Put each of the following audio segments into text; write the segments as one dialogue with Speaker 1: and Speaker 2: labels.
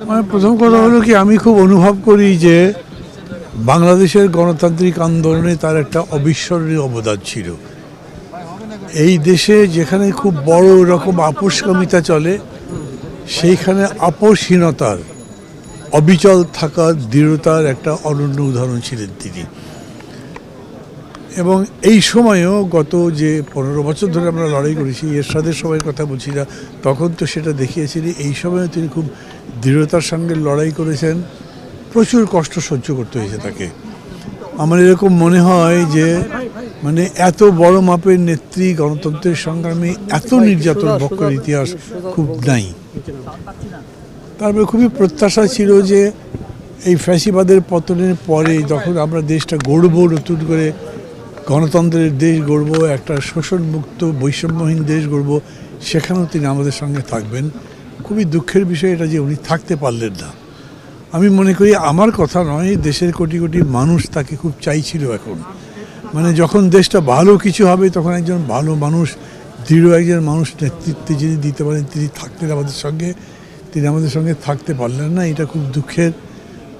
Speaker 1: মানে প্রথম কথা হলো কি, আমি খুব অনুভব করি যে বাংলাদেশের গণতান্ত্রিক আন্দোলনে তার একটা অবিস্মরণীয় অবদান ছিল। এই দেশে যেখানে খুব বড় রকম আপোষকামিতা চলে, সেইখানে আপোষহীনতার, অবিচল থাকার দৃঢ়তার একটা অনন্য উদাহরণ ছিলেন তিনি। এবং এই সময়েও গত যে পনেরো বছর ধরে আমরা লড়াই করেছি, এরশাদের সময়ের কথা বলছি না তখন তো সেটা দেখিয়েছিলেন এই সময়ও তিনি খুব দৃঢ়তার সঙ্গে লড়াই করেছেন। প্রচুর কষ্ট সহ্য করতে হয়েছে তাকে। আমার এরকম মনে হয় যে মানে এত বড় মাপের নেত্রী, গণতন্ত্রের সংগ্রামে, এত নির্যাতন বক্ষের ইতিহাস খুব নাই। তারপরে খুবই প্রত্যাশা ছিল যে, এই ফ্যাসিবাদের পতনের পরে যখন আমরা দেশটা গড়ব নতুন করে গণতন্ত্রের দেশ গড়ব, একটা শোষণমুক্ত, বৈষম্যহীন দেশ গড়ব, সেখানেও তিনি আমাদের সঙ্গে থাকবেন। খুবই দুঃখের বিষয় এটা যে উনি থাকতে পারলেন না। আমি মনে করি আমার কথা নয়, দেশের কোটি কোটি মানুষ তাকে খুব চাইছিল এখন। মানে যখন দেশটা ভালো কিছু হবে, তখন একজন ভালো মানুষ, দৃঢ় একজন মানুষ নেতৃত্বে যিনি দিতে পারেন, তিনি থাকতেন আমাদের সঙ্গে। তিনি আমাদের সঙ্গে থাকতে পারলেন না, এটা খুব দুঃখের।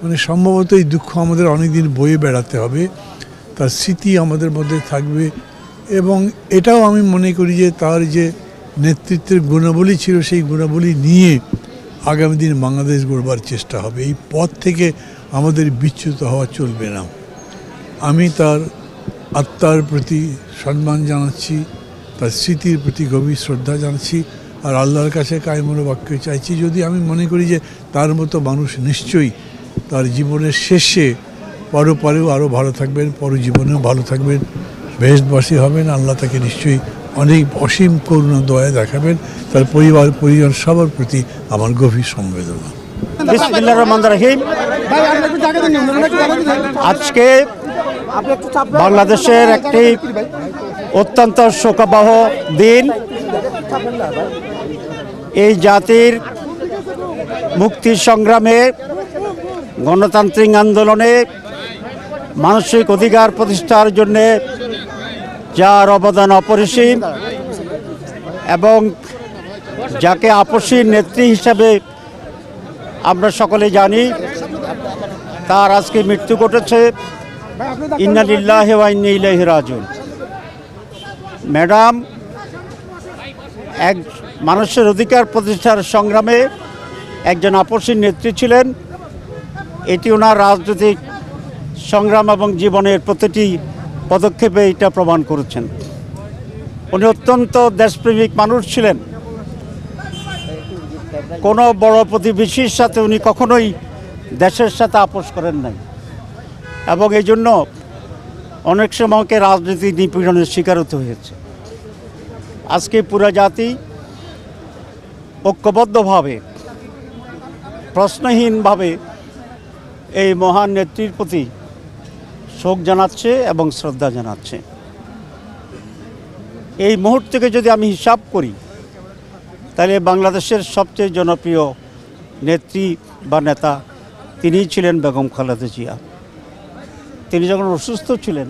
Speaker 1: মানে সম্ভবত এই দুঃখ আমাদের অনেক দিন বয়ে বেড়াতে হবে। তার স্মৃতি আমাদের মধ্যে থাকবে এবং এটাও আমি মনে করি যে তার যে নেতৃত্বের গুণাবলী ছিল, সেই গুণাবলী নিয়ে আগামী দিন বাংলাদেশ গড়বার চেষ্টা হবে। এই পথ থেকে আমাদের বিচ্যুত হওয়া চলবে না। আমি তার আত্মার প্রতি সম্মান জানাচ্ছি, তার স্মৃতির প্রতি গভীর শ্রদ্ধা জানাচ্ছি আর আল্লাহর কাছে কায়মূল বাক্য চাইছি। যদি আমি মনে করি যে তার মতো মানুষ নিশ্চয়ই তার জীবনের শেষে পরপারেও আরও ভালো থাকবেন পরজীবনেও ভালো থাকবেন। বেশবাসী হবেন, আল্লাহ তাকে নিশ্চয়ই অনেক অসীম করুণা, দয়া দেখাবেন। তার পরিবার, পরিজন সবার প্রতি আমার গভীর
Speaker 2: রহিম। আজকে বাংলাদেশের একটি অত্যন্ত শোকাবহ দিন। এই জাতির মুক্তি সংগ্রামে গণতান্ত্রিক আন্দোলনে মানসিক অধিকার প্রতিষ্ঠার জন্যে যার অবদান অপরিসীম এবং যাকে আপসী নেত্রী হিসাবে আমরা সকলে জানি, তার আজকে মৃত্যু ঘটেছে। ইন্নালিল্লাহ ইলাইহি রাজুন ম্যাডাম, এক মানুষের অধিকার প্রতিষ্ঠার সংগ্রামে একজন আপসীর নেত্রী ছিলেন। এটি ওনার রাজনৈতিক সংগ্রাম এবং জীবনের প্রতিটি পদক্ষেপে এটা প্রমাণ করেছেন। উনি অত্যন্ত দেশপ্রেমিক মানুষ ছিলেন। কোনো বড় প্রতিবেশীর সাথে উনি কখনোই দেশের সাথে আপোষ করেন নাই। এবং এই জন্য অনেক সময়কে রাজনীতি নিপীড়নের শিকার হতে হয়েছে। আজকে পুরা জাতি ঐক্যবদ্ধভাবে, প্রশ্নহীনভাবে এই মহান নেত্রীর প্রতি শোক জানাচ্ছে এবং শ্রদ্ধা জানাচ্ছে। এই মুহূর্তকে যদি আমি হিসাব করি, তাহলে বাংলাদেশের সবচেয়ে জনপ্রিয় নেত্রী বা নেতা তিনিই ছিলেন বেগম খালেদা জিয়া। তিনি যখন অসুস্থ ছিলেন,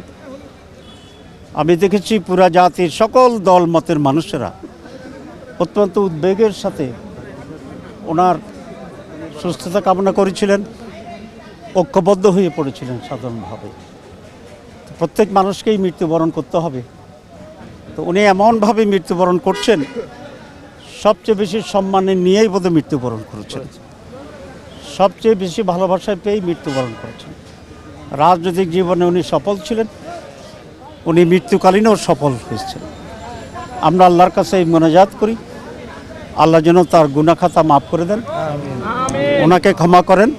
Speaker 2: আমি দেখেছি পুরা জাতির সকল দল মতের মানুষেরা অত্যন্ত উদ্বেগের সাথে ওনার সুস্থতা কামনা করেছিলেন, ঐক্যবদ্ধ হয়ে পড়েছিলেন সাধারণভাবে। প্রত্যেক মানুষকেই মৃত্যুবরণ করতে হবে। তো উনি এমনভাবে মৃত্যুবরণ করছেন সবচেয়ে বেশি সম্মানে নিয়েই বোধহয় মৃত্যুবরণ করেছেন। সবচেয়ে বেশি ভালোবাসায় পেয়েই মৃত্যুবরণ করেছেন। রাজনৈতিক জীবনে উনি সফল ছিলেন উনি মৃত্যুকালীনও সফল হয়েছেন। আমরা আল্লাহর কাছে এই মনোজাত করি। আল্লাহ যেন তার গুণাখাতা মাফ করে দেন। ওনাকে ক্ষমা করেন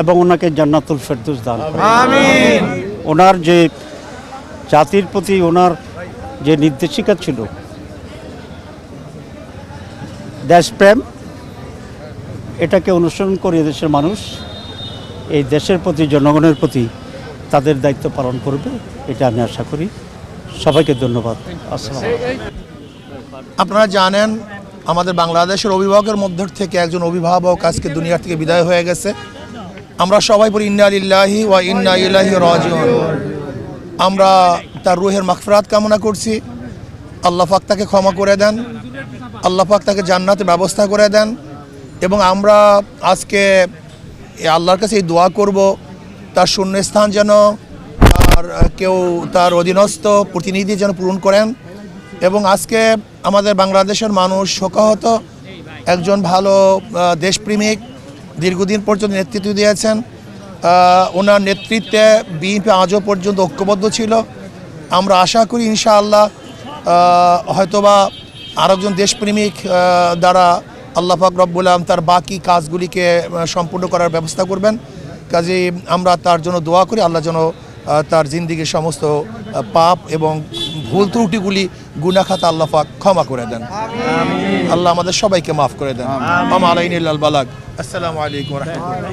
Speaker 2: এবং ওনাকে জান্নাতুল ফেরদুস দান করেন। ওনার যে জাতির প্রতি ওনার যে নির্দেশিকা ছিল, দেশপ্রেম, এটাকে অনুসরণ করে দেশের মানুষ, এই দেশের প্রতি, জনগণের প্রতি তাদের দায়িত্ব পালন করবে, এটা আমি আশা করি। সবাইকে ধন্যবাদ। আসসালাম
Speaker 3: আপনারা জানেন, আমাদের বাংলাদেশের অভিভাবকের মধ্য থেকে একজন অভিভাবক আজকে দুনিয়ার থেকে বিদায় হয়ে গেছে। আমরা সবাই পড়ি ইন্না লিল্লাহি ওয়া ইন্না ইলাইহি রাজিউন। আমরা তার রুহের মাগফিরাত কামনা করছি। আল্লাহ পাক তাকে ক্ষমা করে দেন। আল্লাহ পাক তাকে জান্নাতের ব্যবস্থা করে দেন। এবং আমরা আজকে আল্লাহর কাছে এই দোয়া করব। তার শূন্যস্থান যেন তার কেউ তার অধীনস্থ প্রতিনিধি যেন পূরণ করেন। এবং আজকে আমাদের বাংলাদেশের মানুষ শোকাহত। একজন ভালো দেশপ্রেমিক দীর্ঘদিন পর্যন্ত নেতৃত্ব দিয়েছেন। ওনার নেতৃত্বে বিএনপি আজও পর্যন্ত ঐক্যবদ্ধ ছিল। আমরা আশা করি ইনশাআল্লাহ হয়তোবা আরেকজন দেশপ্রেমিক দ্বারা আল্লাহ পাক রব্বুল আলম তার বাকি কাজগুলিকে সম্পূর্ণ করার ব্যবস্থা করবেন। কাজেই আমরা তার জন্য দোয়া করি, আল্লাহ যেন তার জিন্দিগির সমস্ত পাপ এবং ভুল ত্রুটিগুলি গুনাখাত আল্লাহ পাক ক্ষমা করে দেন। আল্লাহ আমাদের সবাইকে মাফ করে দেন। মামা আলাইন বালাগ। আসসালামু আলাইকুম রহমতুল্লাহ।